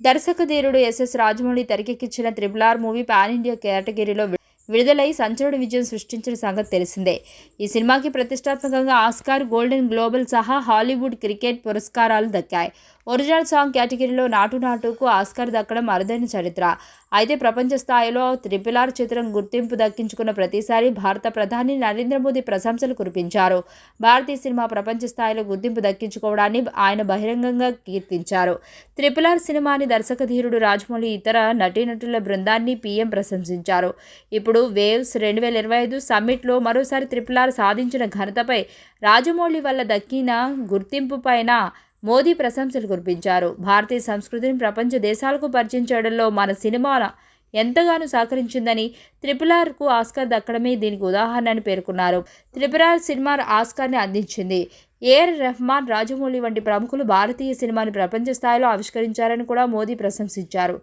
దర్శకధీరుడు SS Rajamouli తెరకెక్కించిన triple R movie pan India కేటగిరీలో వి- విడుదలై సంచలన విజయం సృష్టించిన సంగతి తెలిసిందే. ఈ సినిమాకి ప్రతిష్టాత్మకంగా ఆస్కార్ గోల్డెన్ గ్లోబల్ సహా హాలీవుడ్ క్రికెట్ పురస్కారాలు దక్కాయి. ఒరిజినల్ సాంగ్ కేటగిరీలో నాటు నాటుకు ఆస్కార్ దక్కడం అరుదైన చరిత్ర. అయితే ప్రపంచ స్థాయిలో త్రిపుల్ ఆర్ చిత్రం గుర్తింపు దక్కించుకున్న ప్రతిసారి భారత ప్రధాని నరేంద్ర మోదీ ప్రశంసలు కురిపించారు. భారతీయ సినిమా ప్రపంచ స్థాయిలో గుర్తింపు దక్కించుకోవడాన్ని ఆయన బహిరంగంగా కీర్తించారు. త్రిపుల్ ఆర్ సినిమాని దర్శకధీరుడు రాజమౌళి ఇతర నటీనటుల బృందాన్ని పీఎం ప్రశంసించారు. ఇప్పుడు వేవ్స్ రెండు వేల ఇరవై ఐదు సమ్మిట్లో మరోసారి త్రిపుల్ ఆర్ సాధించిన ఘనతపై రాజమౌళి వల్ల దక్కిన గుర్తింపు పైన మోదీ ప్రశంసలు కురిపించారు. భారతీయ సంస్కృతిని ప్రపంచ దేశాలకు పరిచయం చేయడంలో మన సినిమా ఎంతగానో సహకరించిందని త్రిపుల్ ఆర్కు ఆస్కార్ దక్కడమే దీనికి ఉదాహరణ అని పేర్కొన్నారు. త్రిపులార్ ఆర్ సినిమా ఆస్కార్ని అందించింది. ఏఆర్ రెహమాన్ రాజమౌళి వంటి ప్రముఖులు భారతీయ సినిమాని ప్రపంచ స్థాయిలో ఆవిష్కరించారని కూడా మోదీ ప్రశంసించారు.